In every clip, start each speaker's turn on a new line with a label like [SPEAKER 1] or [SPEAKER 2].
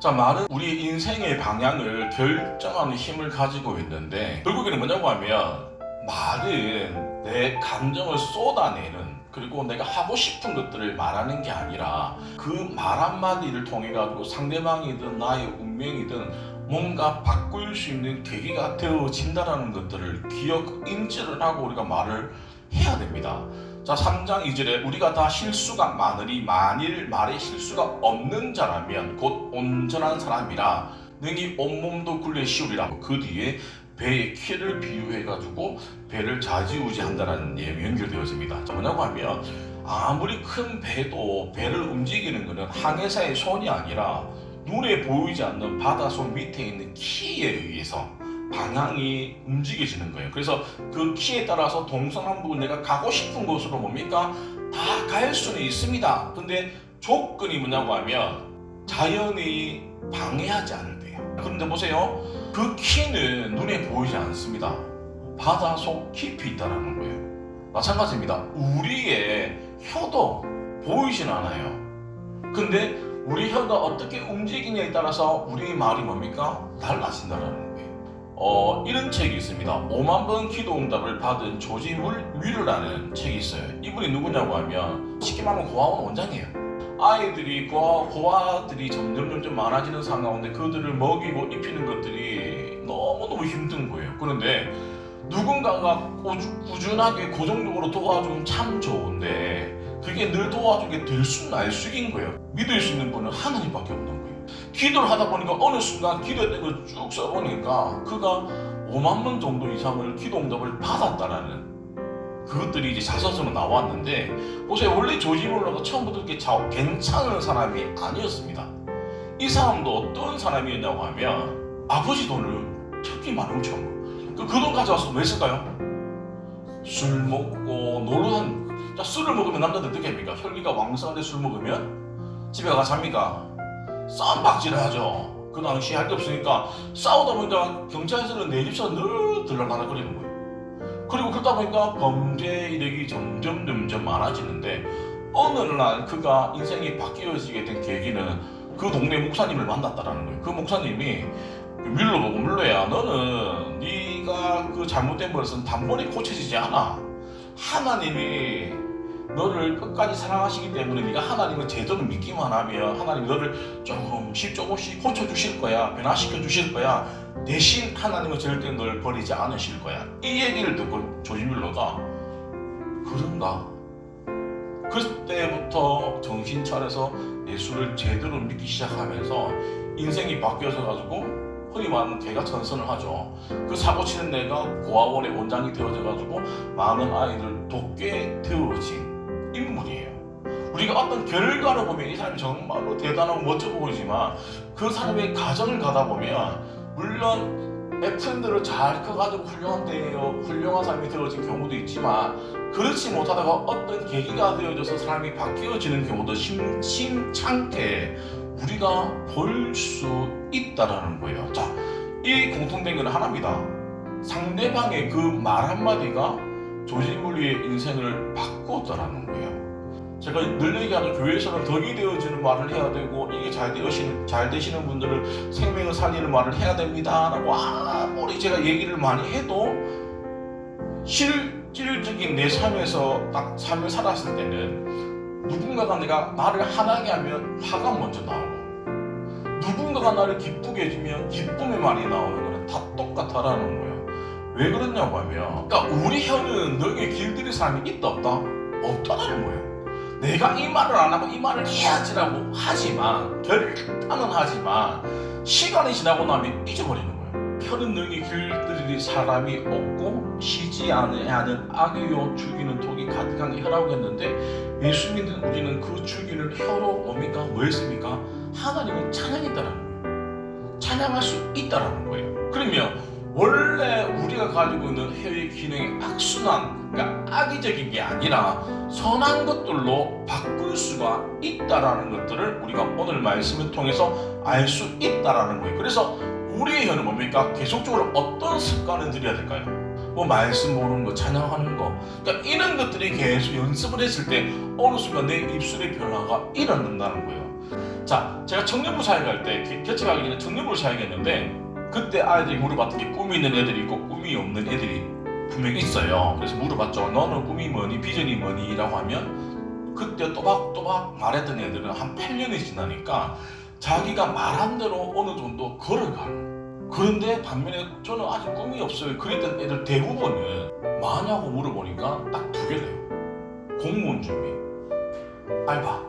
[SPEAKER 1] 자, 말은 우리 인생의 방향을 결정하는 힘을 가지고 있는데 결국에는 뭐냐고 하면 말은 내 감정을 쏟아내는 그리고 내가 하고 싶은 것들을 말하는 게 아니라 그 말 한마디를 통해 가지고 상대방이든 나의 운명이든 뭔가 바꿀 수 있는 계기가 되어진다라는 것들을 기억 인지를 하고 우리가 말을 해야 됩니다. 자, 3장 2절에 우리가 다 실수가 많으니 만일 말에 실수가 없는 자라면 곧 온전한 사람이라 능히 온몸도 굴려 씌우리라. 그 뒤에 배의 키를 비유해 가지고 배를 좌지우지한다는 내용이 연결되어집니다. 자, 뭐냐고 하면 아무리 큰 배도 배를 움직이는 것은 항해사의 손이 아니라 눈에 보이지 않는 바닷속 밑에 있는 키에 의해서 방향이 움직여지는 거예요. 그래서 그 키에 따라서 동서남북 내가 가고 싶은 곳으로 뭡니까? 다 갈 수는 있습니다. 근데 조건이 뭐냐고 하면 자연이 방해하지 않는데요. 그런데 보세요. 그 키는 눈에 보이지 않습니다. 바닷속 깊이 있다는 거예요. 마찬가지입니다. 우리의 혀도 보이진 않아요. 근데 우리 혀가 어떻게 움직이냐에 따라서 우리 말이 뭡니까? 달라진다는 거예요. 어, 이런 책이 있습니다. 5만 번 기도 응답을 받은 조지물 위르라는 책이 있어요. 이분이 누구냐고 하면 쉽게 말하면 고아원 원장이에요. 아이들이 고아, 고아들이 점점 점점 많아지는 상황 가운데 그들을 먹이고 입히는 것들이 너무너무 힘든 거예요. 그런데 누군가가 꾸준하게 고정적으로 도와주면 참 좋은데 그게 늘 도와주게 될 수는 알 수인 거예요. 믿을 수 있는 분은 하나님밖에 없는 거예요. 기도를 하다 보니까 어느 순간 기도했던 걸 쭉 써보니까 그가 5만 번 정도 이상을 기도 응답을 받았다라는 그것들이 이제 자서전으로 나왔는데 보세요 원래 조지 몰라가 처음부터 이렇게 자, 괜찮은 사람이 아니었습니다. 이 사람도 어떤 사람이었냐고 하면 아버지 돈을 많이 훔쳐온 거예요. 그돈 가져와서 왜 쓸까요? 술 먹고 놀러 자 술을 먹으면 남자들 어떻게 합니까? 혈기가 왕성한데 술 먹으면 집에 가 잡니까? 쌈박질을 하죠. 그 당시 할 게 없으니까 싸우다 보니까 경찰서는 내 집에서 늘 들락날락거리는 거예요. 그리고 그러다 보니까 범죄 이력이 점점 점점 많아지는데 어느 날 그가 인생이 바뀌어지게 된 계기는 그 동네 목사님을 만났다라는 거예요. 그 목사님이 밀로 보고 밀로야 너는 네가 그 잘못된 것은 단번에 고쳐지지 않아. 하나님이 너를 끝까지 사랑하시기 때문에 네가 하나님을 제대로 믿기만 하면 하나님 너를 조금씩 조금씩 고쳐주실 거야 변화시켜 주실 거야. 대신 하나님은 절대 널 버리지 않으실 거야. 이 얘기를 듣고 조지 밀러가 그런가? 그때부터 정신 차려서 예수를 제대로 믿기 시작하면서 인생이 바뀌어져 가지고 흔히 말하는 개가 전선을 하죠. 그 사고 치는 내가 고아원의 원장이 되어져 가지고 많은 아이들 돕게 되어진 인물이에요. 우리가 어떤 결과를 보면 이 사람이 정말로 대단하고 멋져 보이지만 그 사람의 가정을 가다 보면 물론 FM들을 잘 커가지고 훌륭한 데요 훌륭한 사람이 되어진 경우도 있지만 그렇지 못하다가 어떤 계기가 되어져서 사람이 바뀌어지는 경우도 심심찮게 우리가 볼 수 있다라는 거예요. 자, 이 공통된 건 하나입니다. 상대방의 그 말 한마디가 조지물리의 인생을 바꾸었다라는 거예요. 제가 늘 얘기하는 교회에서는 덕이 되어지는 말을 해야 되고 이게 잘 되시는 잘 되시는 분들은 생명을 살리는 말을 해야 됩니다라고 아무리 제가 얘기를 많이 해도 실질적인 내 삶에서 딱 삶을 살았을 때는 누군가가 내가 말을 하나게 하면 화가 먼저 나오고 누군가가 나를 기쁘게 해주면 기쁨의 말이 나오는 거는 다 똑같다라는 거예요. 왜 그러냐고 하면 그러니까 우리 혀는 너에게 길들일 사람이 있다 없다? 없다라는 거예요. 내가 이 말을 안 하고 이 말을 해야지라고 하지만 결단은 하지만 시간이 지나고 나면 잊어버리는 거예요. 혀는 너에게 길들일 사람이 없고 쉬지 않아야 하는 악의요 죽이는 독이 가득한 혀라고 했는데 예수 믿는 우리는 그 죽이는 혀로 뭡니까? 뭐 했습니까? 하나님을 찬양했다라는 거예요. 찬양할 수 있다라는 거예요. 그러면 원래 우리가 가지고 있는 혀의 기능이 악순환, 그러니까 악의적인 게 아니라 선한 것들로 바꿀 수가 있다라는 것들을 우리가 오늘 말씀을 통해서 알 수 있다라는 거예요. 그래서 우리의 혀는 뭡니까? 계속적으로 어떤 습관을 들여야 될까요? 뭐 말씀 모르는 거, 찬양하는 거. 그러니까 이런 것들이 계속 연습을 했을 때 어느 순간 내 입술의 변화가 일어난다는 거예요. 자, 제가 청년부 사역할 때 개- 개척하기 전에 청년부를 사역했는데 그때 아이들이 물어봤던 게 꿈이 있는 애들이 있고 꿈이 없는 애들이 분명히 있어요. 그래서 물어봤죠. 너는 꿈이 뭐니, 비전이 뭐니? 라고 하면 그때 또박또박 말했던 애들은 한 8년이 지나니까 자기가 말한 대로 어느 정도 걸어가는 그런데 반면에 저는 아직 꿈이 없어요. 그랬던 애들 대부분은 뭐하냐고 물어보니까 딱 두 개래요. 공무원 준비, 알바.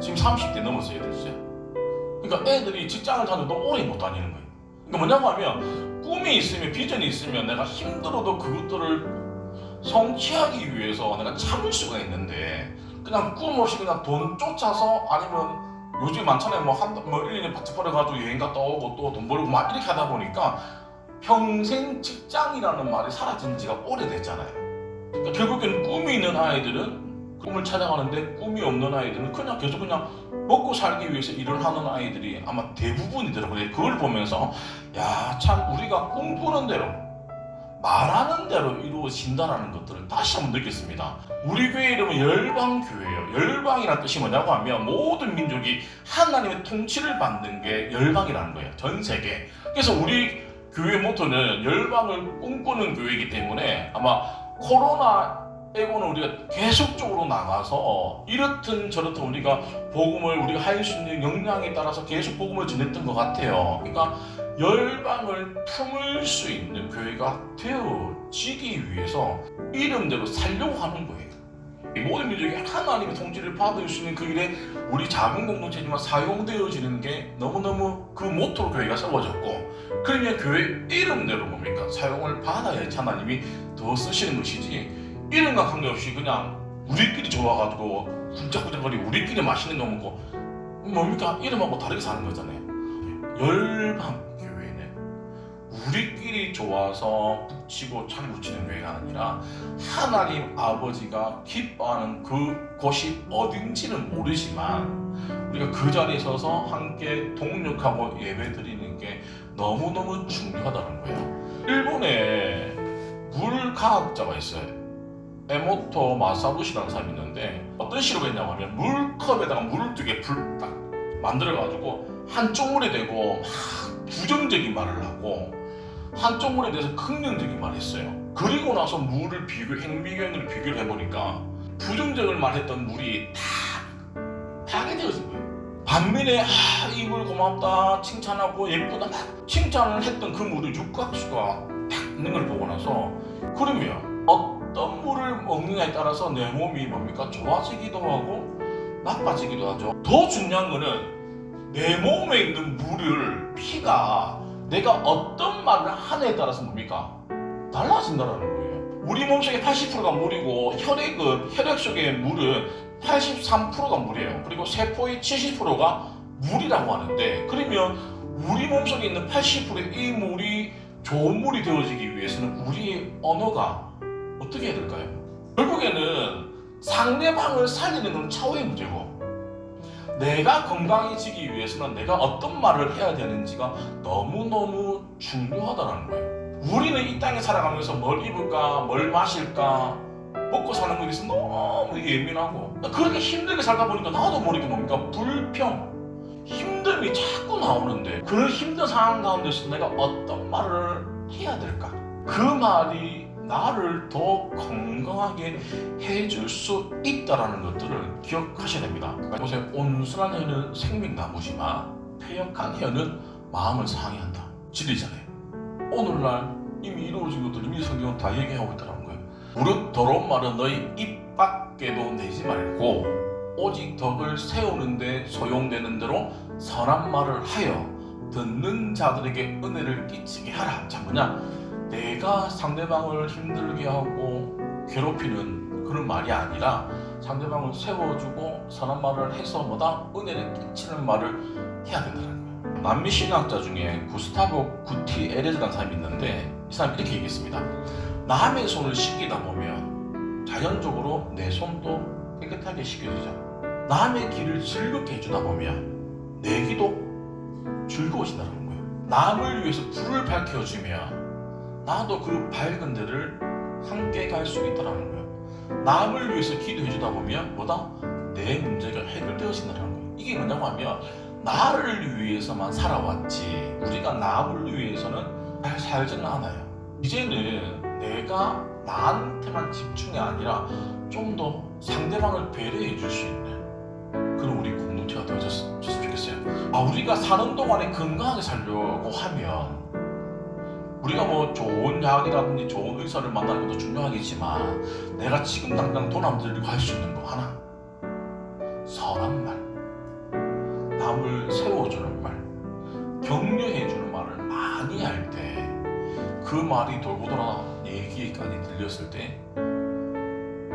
[SPEAKER 1] 지금 30대 넘었어요, 애들 진짜. 그러니까 애들이 직장을 다녀도 오래 못 다니는 거예요. 그러니까 뭐냐고 하면 꿈이 있으면 비전이 있으면 내가 힘들어도 그것들을 성취하기 위해서 내가 참을 수가 있는데 그냥 꿈 없이 그냥 돈 쫓아서 아니면 요즘 많잖아요. 뭐한뭐 1년에 바짝 벌어가지고 여행 갔다 오고 또 돈 벌고 막 이렇게 하다 보니까 평생 직장이라는 말이 사라진 지가 오래됐잖아요. 그러니까 결국에는 꿈이 있는 아이들은 꿈을 찾아가는데 꿈이 없는 아이들은 그냥 계속 그냥 먹고 살기 위해서 일을 하는 아이들이 아마 대부분이더라고요. 그걸 보면서 야 참 우리가 꿈꾸는 대로 말하는 대로 이루어진다라는 것들을 다시 한번 느꼈습니다. 우리 교회 이름은 열방교회예요. 열방이라는 뜻이 뭐냐고 하면 모든 민족이 하나님의 통치를 받는 게 열방이라는 거예요. 전 세계. 그래서 우리 교회 모토는 열방을 꿈꾸는 교회이기 때문에 아마 코로나 빼고는 우리가 계속적으로 나가서 이렇든 저렇든 우리가 복음을 우리가 할 수 있는 역량에 따라서 계속 복음을 전했던 것 같아요. 그러니까 열방을 품을 수 있는 교회가 되어지기 위해서 이름대로 살려고 하는 거예요. 이 모든 민족이 하나님의 통치를 받을 수 있는 그 일에 우리 작은 공동체지만 사용되어지는 게 너무너무 그 모토로 교회가 세워졌고 그러면 교회 이름대로 뭡니까? 사용을 받아야지 하나님이 더 쓰시는 것이지 이름과 관계없이 그냥 우리끼리 좋아가지고 훌쩍훌쩍거리고 우리끼리 맛있는 거 먹고 뭡니까? 이름하고 다르게 사는 거잖아요. 열방 교회는 우리끼리 좋아서 붙이고 잘 붙이는 교회가 아니라 하나님 아버지가 기뻐하는 그 곳이 어딘지는 모르지만 우리가 그 자리에 서서 함께 동력하고 예배 드리는 게 너무너무 중요하다는 거예요. 일본에 물과학자가 있어요. 에모토 마사부시라는 사람이 있는데 어떤 시로 했냐고 하면 물컵에다가 물을 두개불딱 만들어가지고 한쪽 물에 대고 막 부정적인 말을 하고 한쪽 물에 대해서 긍정적인 말을 했어요. 그리고 나서 물을 비교, 행비견을 비교를 해보니까 부정적을 말했던 물이 다 파괴되어진 거예요. 반면에 아, 이물 고맙다 칭찬하고 예쁘다 막 칭찬을 했던 그 물의 육각수가 딱 있는 걸 보고 나서 그러면 어떤 물을 먹느냐에 따라서 내 몸이 뭡니까 좋아지기도 하고 나빠지기도 하죠. 더 중요한 거는 내 몸에 있는 물을 피가 내가 어떤 말을 하느냐에 따라서 뭡니까 달라진다는 거예요. 우리 몸속에 80%가 물이고 혈액은 혈액 속의 물은 83%가 물이에요. 그리고 세포의 70%가 물이라고 하는데 그러면 우리 몸속에 있는 80%의 이 물이 좋은 물이 되어지기 위해서는 우리의 언어가 어떻게 해야 될까요? 결국에는 상대방을 살리는 건 차후의 문제고 내가 건강해지기 위해서는 내가 어떤 말을 해야 되는지가 너무너무 중요하다는 거예요. 우리는 이 땅에 살아가면서 뭘 입을까, 뭘 마실까, 먹고 사는 것에 대해서 너무 예민하고 그렇게 힘들게 살다 보니까 나도 모르게 뭡니까 불평, 힘듦이 자꾸 나오는데 그런 힘든 상황 가운데서 내가 어떤 말을 해야 될까? 그 말이 나를 더 건강하게 해줄 수 있다라는 것들을 기억하셔야 됩니다. 보세요. 온순한 혀는 생명나무지만 폐역한 혀는 마음을 상해한다. 진리잖아요. 오늘날 이미 이루어진 것들 이미 성경은 다 얘기하고 있다는 거예요. 무릇 더러운 말은 너희 입 밖에도 내지 말고 오직 덕을 세우는데 소용되는 대로 선한 말을 하여 듣는 자들에게 은혜를 끼치게 하라. 자 뭐냐? 내가 상대방을 힘들게 하고 괴롭히는 그런 말이 아니라 상대방을 세워주고 선한 말을 해서 뭐다 은혜를 끼치는 말을 해야 된다는 거예요. 남미 신학자 중에 구스타보 구티 에레즈라는 사람이 있는데 이 사람이 이렇게 얘기했습니다. 남의 손을 씻기다 보면 자연적으로 내 손도 깨끗하게 씻겨지죠. 남의 길을 즐겁게 해주다 보면 내 길도 즐거워진다는 거예요. 남을 위해서 불을 밝혀주면 나도 그 밝은 데를 함께 갈 수 있다라는 거예요. 남을 위해서 기도해 주다 보면 뭐다? 내 문제가 해결되어진다는 거예요. 이게 뭐냐고 하면 나를 위해서만 살아왔지 우리가 남을 위해서는 잘 살지는 않아요. 이제는 내가 나한테만 집중이 아니라 좀 더 상대방을 배려해 줄 수 있는 그런 우리 공동체가 되어졌으면 좋겠어요. 아 우리가 사는 동안에 건강하게 살려고 하면 우리가 뭐 좋은 약이라든지 좋은 의사를 만나는 것도 중요하겠지만 내가 지금 당장 돈 안 들리고 할 수 있는 거 하나. 선한 말. 남을 세워주는 말. 격려해주는 말을 많이 할 때 그 말이 돌고 돌아 내 귀에까지 들렸을 때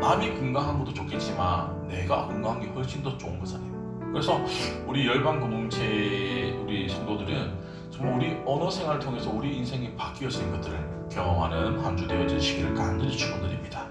[SPEAKER 1] 남이 건강한 것도 좋겠지만 내가 건강한 게 훨씬 더 좋은 거잖아요. 그래서 우리 열방 공동체 우리 성도들은 정말 우리 언어 생활을 통해서 우리 인생이 바뀌어진 것들을 경험하는 한 주 되어지시기를 간절히 축원드립니다.